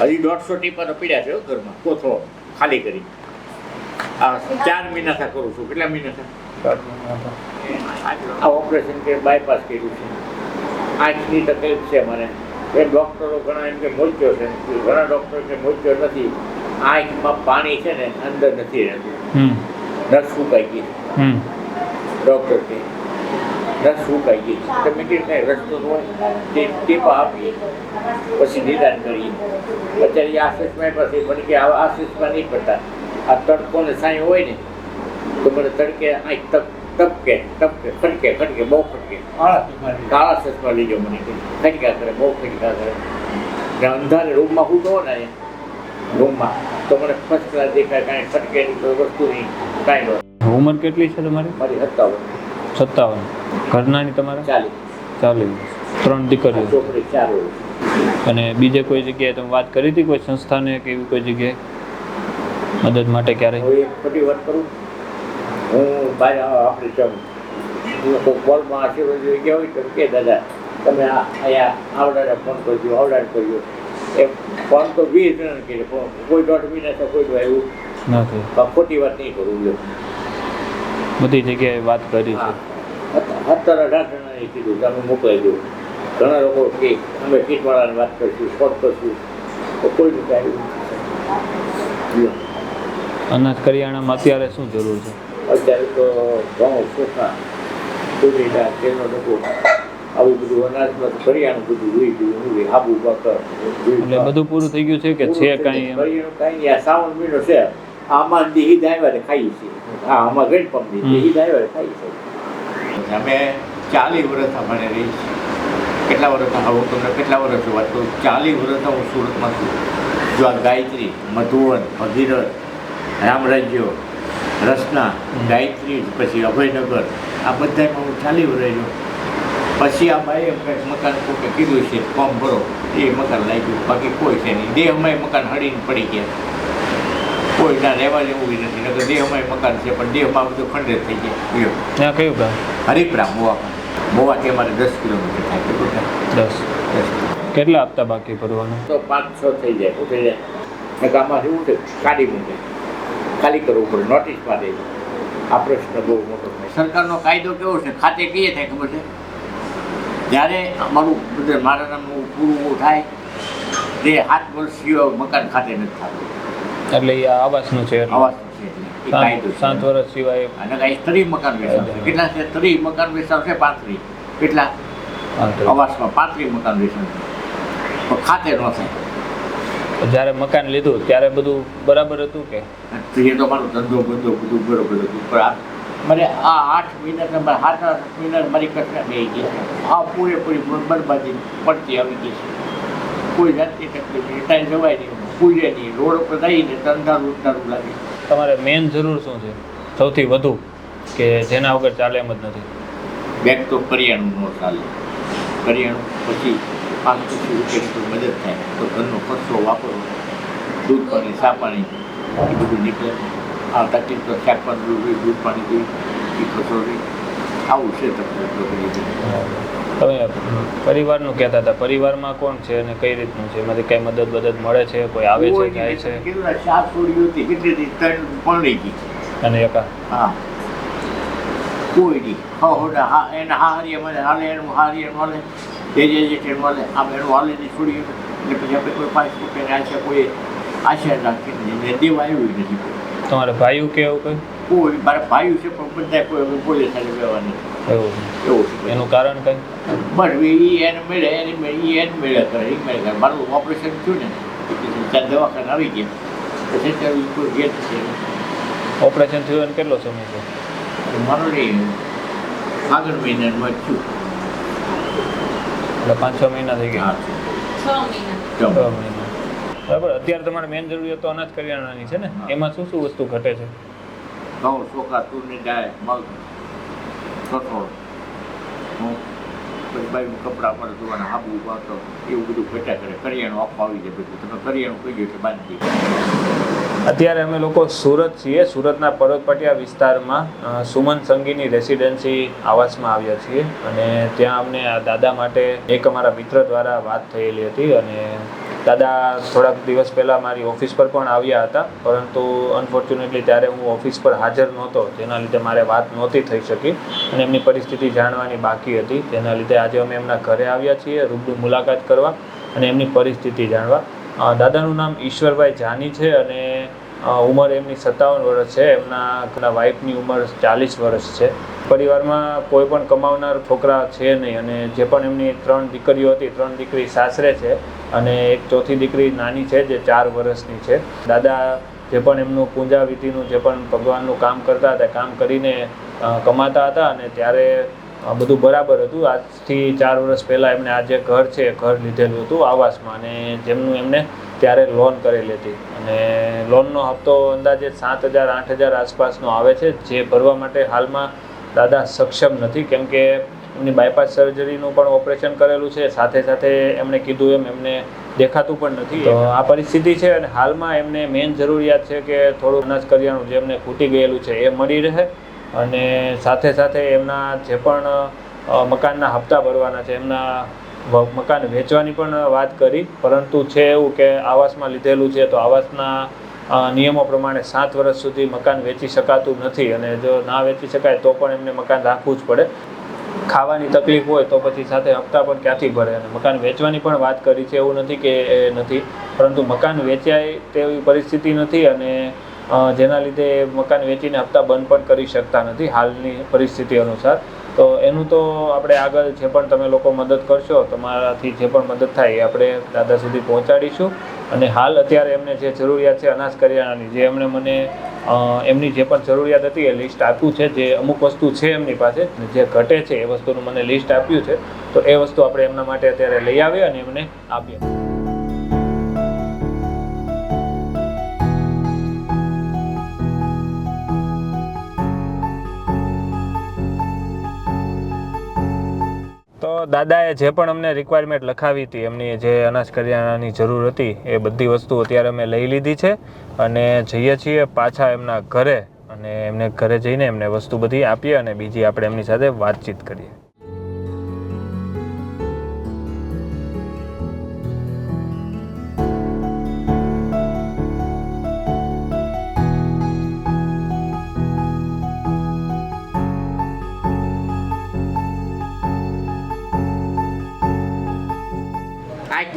હજી દોઢસો ટીપા પીડ્યા છે ઘરમાં. કોથળો ખાલી કરી. આ ચાર મહિના થા કરું છું. કેટલા મહિના થા આ ઓપરેશન કે બાયપાસ કર્યું છે. આંખની તકલીફ છે મને. એ ડૉક્ટરો ઘણા એમ કે મોચ્યો છે. ઘણા ડૉક્ટરો કે મોચ્યો નથી. આંખમાં પાણી છે ને અંદર નથી રહેતું. નસ સુકાઈ ગઈ ડૉક્ટર કે નસ સુકાઈ ગઈ તો મેં કીધું કાંઈ રસ્તો ન હોય તે ટીપા આપીએ પછી નિદાન કરીએ અત્યારે એ આશીષમાં પછી મને કે આ આશીષમાં નહીં પડતા આ તડકો ને સાંઈ હોય ને તો મને તડકે આંખ તપ ટપકે ટપકે ખડકે ખડકે બહુ ખડકે કાળા ચશ્મા લીજો મને કે ખડકા કરે બહુ ખડકા કરે ને અંધારે રૂમમાં હું તો ને અહીંયા રૂમમાં તો મને ફર્સ્ટ ક્લાસ દેખાય કાંઈ ખડકે નહીં કોઈ વસ્તુ નહીં કાંઈ ન ઉંમર કેટલી છે તમારી મારી સત્તાવન સત્તાવન ઘરનાની તમારે? ચાલી ત્રણ દીકરીઓ. અને બીજે કોઈ જગ્યાએ તમે વાત કરી હતી કોઈ સંસ્થાને કે એવી કોઈ જગ્યાએ? મદદ માટે ક્યારેય? ખોટી વાત કરું. હું ભાઈ આપણે લોકો કોલમાં આશીર્વાદ જોઈ ગયા હોય તો કે દાદા તમે આ અહીંયા આવડાને ફોન કરજો આવડાને કરજો. એ ફોન તો વીસ જણ કે કોઈ દોઢ મહિના તો કોઈ એવું નથી ખોટી વાત નહીં કરું. જો બધી જગ્યાએ વાત કરી છે. સત્તર અઢાર જણાએ કીધું તમે મોકલાઈ દઉં. ઘણા લોકો કે અમે કીટવાળાને વાત કરીશું શોર્ટ કરશું. તો કાંઈ એવું અનાજ કરિયાણામાં અત્યારે શું જરૂર છે? અત્યારે તો ઘઉં ચોખા દૂધી દાળ તેનો ડબ્બો આવું બધું અનાજમાં કરિયાણું બધું જોઈ ગયું હું આબુ બકર એટલે બધું પૂરું થઈ ગયું છે કે છે કાંઈ કરિયાણું કાંઈ. આ શ્રાવણ મહિનો છે. આમાં દીહી દાયવારે ખાઈએ છીએ. હા આમાં ગણપમ. દીહી દાયવારે ખાઈએ છીએ. અમે ચાલીસ વર્ષ અમારે રહી છીએ કેટલા વર્ષ હું તમને કેટલા વર્ષ વાત કરું ચાલીસ વર્ષ હું સુરતમાં છું. જો આ ગાયત્રી મધુવન ભગીરથ રામરાજ્યો રસના ગાયત્રી પછી અભયનગર આ બધામાં હું ચાલી રહ્યો. પછી આ કંઈક મકાન કોકે કીધું છે ફોર્મ ભરો. એ મકાન લાગ્યું. બાકી કોઈ છે નહીં. દેહમાં મકાન હળીને પડી ગયા. કોઈ ના રહેવા જેવું નથી. નકર દેહમાં મકાન છે પણ દેહમાં બધું ખંડેર થઈ ગયા લ્યો. ત્યાં કયું ગામ? હરિપરા મોવા મોવાથી અમારે દસ કિલોમીટર થાય કેટલું થાય દસ. કેટલા હપ્તા બાકી ભરવાના? તો પાંચ છ થઈ જાય ઉઠી જાય ને ગામમાં એવું છે? કાઢી મૂકે. ખાલી કરવું પડે. નોટિસ પાડે આ પ્રશ્ન બહુ મોટો સરકારનો કાયદો કેવો છે? ખાતે કહીએ થાય ખબર છે? જ્યારે અમારું બધે મારા નામનું પૂરું થાય તે સાત વર્ષ મકાન ખાતે નથી થતું. એટલે એ આવાસનું છે. આવાસનું છે. સાત વર્ષ સિવાય. અને કાંઈ ત્રી મકાન વેચાણ કેટલા છે? ત્રી મકાન વેચાવશે પાંત્રી. કેટલા? તો. આવાસમાં પાંત્રી મકાન વેચાણ પણ ખાતે ન થાય. જ્યારે મકાન લીધું ત્યારે બધું બરાબર હતું કે? તો એ તો મારો ધંધો બધો બધું બરોબર હતું. પણ આ મને આ આઠ મહિના સાત આઠ મહિના મારી કટકા બે ગઈ છે આ પૂરેપૂરી બરબાદી પડતી આવી ગઈ છે. કોઈ જાતની તકલીફ નહીં. જવાય નહીં. પૂજે નહીં. રોડ ઉપર જઈને તો અંધારું અંધારું લાગે. તમારે મેન જરૂર શું છે? સૌથી વધુ કે જેના વગર ચાલે એમ જ નથી? બેગ તો કરિયાણું ન ચાલે. કરિયાણું પછી પાંચ પચીસ રૂપિયાની કોઈ મદદ થાય. તો ઘરનો ખર્ચો વાપરો. દૂધ પાણી સા પાણી એ બધું નીકળે. આ તકલીફ તો શાક પાણી દૂધ પાણી જોઈએ એ ખર્ચો રહે આવું છે તમે પરિવારનું કહેતા હતા. પરિવારમાં કોણ છે અને કઈ રીતનું છે? એમાંથી કઈ મદદ બદદ મળે છે? કોઈ આવે છે જાય છે? કેટલા ચાર છોડીઓ હતી. કેટલી ત્રણ પરણી ગઈ. અને એકા? હા. કોઈ નહીં. હા હોડા હા એને હા હારી મળે. હાલે એનું હારી મળે. જે જે જે ટ્રેન મળે. આમ એનું હાલે ની છોડી એટલે પછી આપણે કોઈ પાંચ રૂપિયાની આશા કોઈ આશા રાખી એને દેવા આવ્યું નથી. તમારે ભાઈઓ કે એવું કઈ? કોઈ મારા ભાઈ છે પણ બધા કોઈ હવે પોલીસ સાથે વ્યવહાર નથી એવું છે. એનું કારણ કંઈ? બસ એ એને મળે એને મળે એ એને મળે કરે એ મળે. કરે મારું ઓપરેશન થયું ને ત્યાં ચાર દવાખાને આવી ગયા. પછી ત્યારે ઈ કોઈ ગેટ છે ઓપરેશન થયું અને કેટલો સમય છે મારો નહીં આગળ મહિનામાં થયું. એટલે પાંચ છ મહિના થઈ ગયા? હા છ મહિના. છ મહિના. બરાબર અત્યારે તમારે મેન જરૂરિયાત તો અનાજ કરિયાણાની છે ને? એમાં શું શું વસ્તુ ઘટે છે? ઘઉં ચોખા તુરની દાળ મગ, કઠોળ. હું પછી બાઈનું કપડાં અમારે ધોવાના, હાબુ વાતો એવું બધું ઘટ્યા કરે. કરિયાણું આપવા આવી જાય તમે કરિયાણું કહી એટલે બાંધી અત્યારે અમે લોકો સુરત છીએ, સુરતના પર્વતપટિયા વિસ્તારમાં સુમન સંગીની રેસિડેન્સી આવાસમાં આવ્યા છીએ. અને ત્યાં અમને આ દાદા માટે એક અમારા મિત્ર દ્વારા વાત થયેલી હતી અને દાદા થોડાક દિવસ પહેલાં મારી ઓફિસ પર પણ આવ્યા હતા, પરંતુ અનફોર્ચ્યુનેટલી ત્યારે હું ઓફિસ પર હાજર નહોતો, જેના લીધે મારે વાત નહોતી થઈ શકી અને એમની પરિસ્થિતિ જાણવાની બાકી હતી. તેના લીધે આજે અમે એમના ઘરે આવ્યા છીએ, રૂબરૂ મુલાકાત કરવા અને એમની પરિસ્થિતિ જાણવા. દાદાનું નામ ઈશ્વરભાઈ જાની છે અને ઉંમર એમની સત્તાવન વર્ષ છે. એમના વાઇફની ઉંમર ચાલીસ વર્ષ છે. પરિવારમાં કોઈ પણ કમાવનાર છોકરા છે નહીં અને જે પણ એમની ત્રણ દીકરીઓ હતી, ત્રણ દીકરી સાસરે છે અને એક ચોથી દીકરી નાની છે જે ચાર વર્ષની છે. દાદા જે પણ એમનું પૂજા વિધિનું જે પણ ભગવાનનું કામ કરતા હતા, કામ કરીને કમાતા હતા અને ત્યારે બધું બરાબર હતું. આજથી ચાર વર્ષ પહેલાં એમને આ જે ઘર છે ઘર લીધેલું હતું આવાસમાં અને જેમનું એમને ત્યારે લોન કરેલી હતી. અને લોનનો હપ્તો અંદાજે સાત હજાર, આઠ હજાર આસપાસનો આવે છે. જે ભરવા માટે હાલમાં દાદા સક્ષમ નથી કેમ કે એમની બાયપાસ સર્જરીનું પણ ઓપરેશન કરેલું છે સાથે સાથે એમણે કીધું એમ એમને દેખાતું પણ નથી. તો આ પરિસ્થિતિ છે અને હાલમાં એમને મેઇન જરૂરિયાત છે કે થોડું અનાજ કરિયાણું જે એમને ખૂટી ગયેલું છે એ મળી રહે અને સાથે સાથે એમના જે પણ મકાનના હપ્તા ભરવાના છે એમના મકાન વેચવાની પણ વાત કરી પરંતુ છે એવું કે આવાસમાં લીધેલું છે તો આવાસના નિયમો પ્રમાણે સાત વર્ષ સુધી મકાન વેચી શકાતું નથી અને જો ના વેચી શકાય તો પણ એમને મકાન રાખવું જ પડે. ખાવાની તકલીફ હોય તો પછી સાથે હપ્તા પણ ક્યાંથી ભરે? અને મકાન વેચવાની પણ વાત કરી છે એવું નથી કે એ નથી. પરંતુ મકાન વેચાય તેવી પરિસ્થિતિ નથી અને જેના લીધે મકાન વેચીને હપ્તા બંધ પણ કરી શકતા નથી હાલની પરિસ્થિતિ અનુસાર. તો એનું તો આપણે આગળ જે પણ તમે લોકો મદદ કરશો, તમારાથી જે પણ મદદ થાય એ આપણે દાદા સુધી પહોંચાડીશું. અને હાલ અત્યારે એમને જે જરૂરિયાત છે, અનાજ કરિયાણાની, જે એમણે મને એમની જે પણ જરૂરિયાત હતી એ લિસ્ટ આપ્યું છે, જે અમુક વસ્તુ છે એમની પાસે જે ઘટે છે એ વસ્તુનું મને લિસ્ટ આપ્યું છે, તો એ વસ્તુ આપણે એમના માટે અત્યારે લઈ આવીએ અને એમને આપીએ. દાદાએ જે પણ અમને રિક્વાયરમેન્ટ લખાવી હતી, એમની જે અનાજ કરિયાણાની જરૂર હતી, એ બધી વસ્તુ અત્યારે અમે લઈ લીધી છે અને જઈએ છીએ પાછા એમના ઘરે અને એમને ઘરે જઈને એમને વસ્તુ બધી આપીએ અને બીજી આપણે એમની સાથે વાતચીત કરીએ.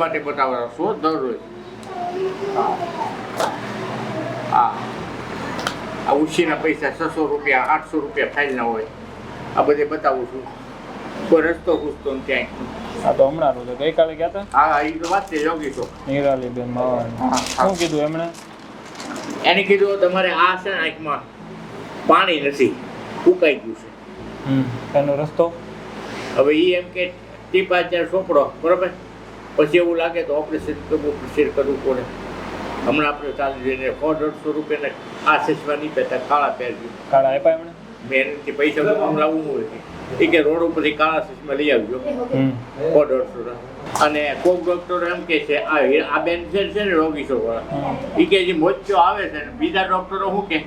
માટે બતાવવાનો શું દરરોજ. હા. આ ઉછીના પૈસા છસો રૂપિયા આઠસો રૂપિયા ફાઇલના હોય. આ બધે બતાવું છું. કોઈ રસ્તો પૂછતો ને ક્યાંય. આ તો હમણાં રોજ ગઈકાલે ગયા હતા હા એ તો વાત છે યોગી છો નિરાલીબેન. શું કીધું એમણે? એને કીધું તમારે આ છે આંખમાં પાણી નથી. ઉકાઈ ગયું છે. હમ એનો રસ્તો? હવે એ એમ કે ટીપા ચાર સોપડો. બરોબર? પછી એવું લાગે તો ઓપરેશન કરવું ઓપરેશન કરવું પડે. હમણાં આપણે ચાલી જઈને સો દોઢસો રૂપિયાને આ સેસમાં નહીં પહેતા કાળા પહેરવી. કાળા આપ્યા એમણે? મેં એનાથી પૈસા કામ લાવવું હોય એ કે રોડ ઉપરથી કાળા સેસમાં લઈ આવજો. સો દોઢસો અને કોક ડોક્ટર એમ કે છે આ આ બેન છે ને રોગી છોકરા હમ. એ કે જે મોચ્યો આવે છે. ને બીજા ડોક્ટરો શું કે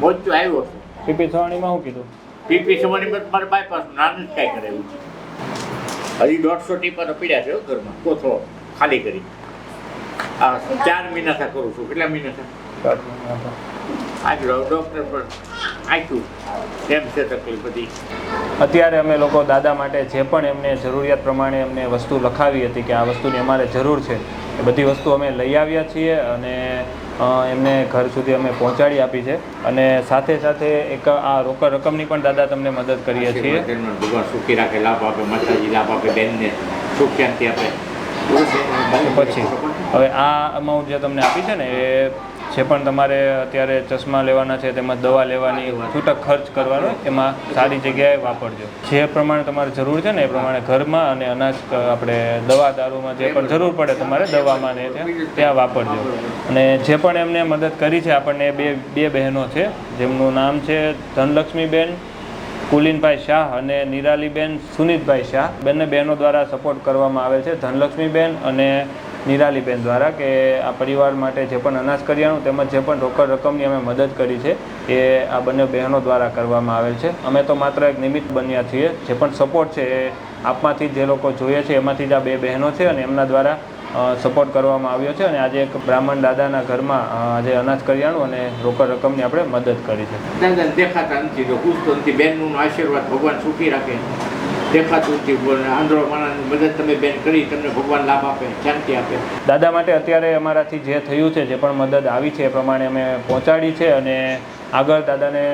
મોચ્યો આવ્યો છે. પીપી છવાણીમાં શું કીધું? પીપી બસ મારે બાયપાસ નાનું જ કાંઈ કરે એવું છે હજી દોઢસો ટીપા પીડ્યા છે ઘરમાં. કોથળો ખાલી કરી. આ ચાર મહિના થા કરું છું. કેટલા મહિના થા આગળ ડૉક્ટર પણ આખ્યું તેમ છે તકલીફ બધી? અત્યારે અમે લોકો દાદા માટે જે પણ એમને જરૂરિયાત પ્રમાણે એમને વસ્તુ લખાવી હતી કે આ વસ્તુની અમારે જરૂર છે એ બધી વસ્તુ અમે લઈ આવ્યા છીએ અને એમને ઘર સુધી અમે પહોંચાડી આપી છે. અને સાથે સાથે એક આ રોકડ રકમની પણ દાદા તમને મદદ કરીએ છીએ. ભગવાન સુખી રાખે લાભ આપે માતાજી લાભ આપે બેનને સુખ શાંતિ આપે. પછી હવે આ અમાઉન્ટ જે તમને આપી છે ને એ જે પણ તમારે અત્યારે ચશ્મા લેવાના છે, તેમજ દવા લેવાની, છૂટક ખર્ચ કરવાનો, એમાં સારી જગ્યાએ વાપરજો. જે પ્રમાણે તમારે જરૂર છે ને, એ પ્રમાણે ઘરમાં અને અનાજ આપણે દવા દારૂમાં જે પણ જરૂર પડે તમારે દવામાં ને ત્યાં વાપરજો. અને જે પણ એમને મદદ કરી છે, આપણને બે બે બહેનો છે, જેમનું નામ છે ધનલક્ષ્મીબેન, કુલીનભાઈ શાહ અને નિરાલીબેન સુનિતભાઈ શાહ. બંને બહેનો દ્વારા સપોર્ટ કરવામાં આવે છે ધનલક્ષ્મીબેન અને નિરાલીબેન દ્વારા કે આ પરિવાર માટે જે પણ અનાજ કરિયાણું તેમજ જે પણ રોકડ રકમની અમે મદદ કરી છે, એ આ બંને બહેનો દ્વારા કરવામાં આવેલ છે. અમે તો માત્ર એક નિમિત્ત બન્યા છીએ. જે પણ સપોર્ટ છે એ આપમાંથી જે લોકો જોઈએ છે, એમાંથી જ આ બે બહેનો છે અને એમના દ્વારા સપોર્ટ કરવામાં આવ્યો છે અને આજે એક બ્રાહ્મણ દાદાના ઘરમાં આજે અનાજ કરિયાણું અને રોકડ રકમની આપણે મદદ કરી છે. દેખાતા નથી, બેનનું આશીર્વાદ ભગવાન સુખી રાખે. દેખાતું નથી. આંધળો માણસની મદદ તમે બેન કરી, તમને ભગવાન લાભ આપે, શાંતિ આપે. દાદા માટે અત્યારે અમારાથી જે થયું છે, જે પણ મદદ આવી છે, એ પ્રમાણે અમે પહોંચાડી છે અને આગળ દાદાને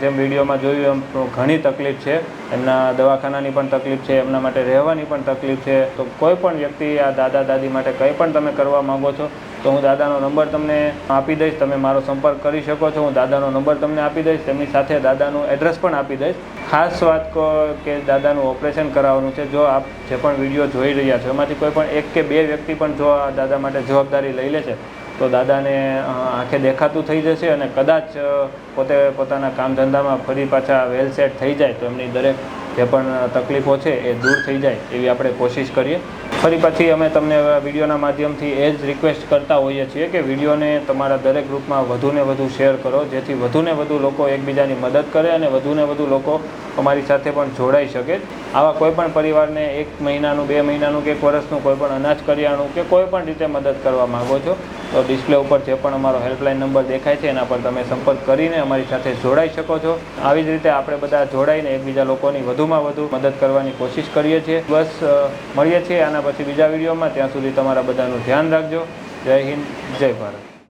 જેમ વિડીયોમાં જોયું એમ ઘણી તકલીફ છે. એમના દવાખાનાની પણ તકલીફ છે, એમના માટે રહેવાની પણ તકલીફ છે. તો કોઈ પણ વ્યક્તિ આ દાદા દાદી માટે કંઈ પણ તમે કરવા માગો છો તો હું દાદાનો નંબર તમને આપી દઈશ. તમે મારો સંપર્ક કરી શકો છો. હું દાદાનો નંબર તમને આપી દઈશ. તેમની સાથે દાદાનું એડ્રેસ પણ આપી દઈશ. ખાસ વાત કહો કે દાદાનું ઓપરેશન કરાવવાનું છે. જો આપ જે પણ વીડિયો જોઈ રહ્યા છો, એમાંથી કોઈ પણ એક કે બે વ્યક્તિ પણ જો આ દાદા માટે જવાબદારી લઈ લે છે, તો દાદાને આંખે દેખાતું થઈ જશે અને કદાચ પોતે પોતાના કામ ધંધામાં ફરી પાછા વેલ સેટ થઈ જાય, તો એમની દરેક જે પણ તકલીફો છે એ દૂર થઈ જાય એવી આપણે કોશિશ કરીએ. ફરી પછી અમે તમને વિડીયોના માધ્યમથી એ જ રિક્વેસ્ટ કરતા હોઈએ છીએ કે વિડીયોને તમારા દરેક ગ્રુપમાં વધુને વધુ શેર કરો, જેથી વધુને વધુ લોકો એકબીજાની મદદ કરે અને વધુને વધુ લોકો અમારી સાથે પણ જોડાઈ શકે. આવા કોઈપણ પરિવારને એક મહિનાનું, બે મહિનાનું કે એક વર્ષનું કોઈપણ અનાજ કરિયાણું કે કોઈપણ રીતે મદદ કરવા માગો છો તો ડિસ્પ્લે ઉપર જે પણ અમારો હેલ્પલાઇન નંબર દેખાય છે, એના પર તમે સંપર્ક કરીને અમારી સાથે જોડાઈ શકો છો. આવી જ રીતે આપણે બધા જોડાઈને એકબીજા લોકોની વધુમાં વધુ મદદ કરવાની કોશિશ કરીએ છીએ. બસ મળીએ છીએ આના પછી બીજા વિડીયોમાં. ત્યાં સુધી તમારા બધાનું ધ્યાન રાખજો. જય હિન્દ, જય ભારત.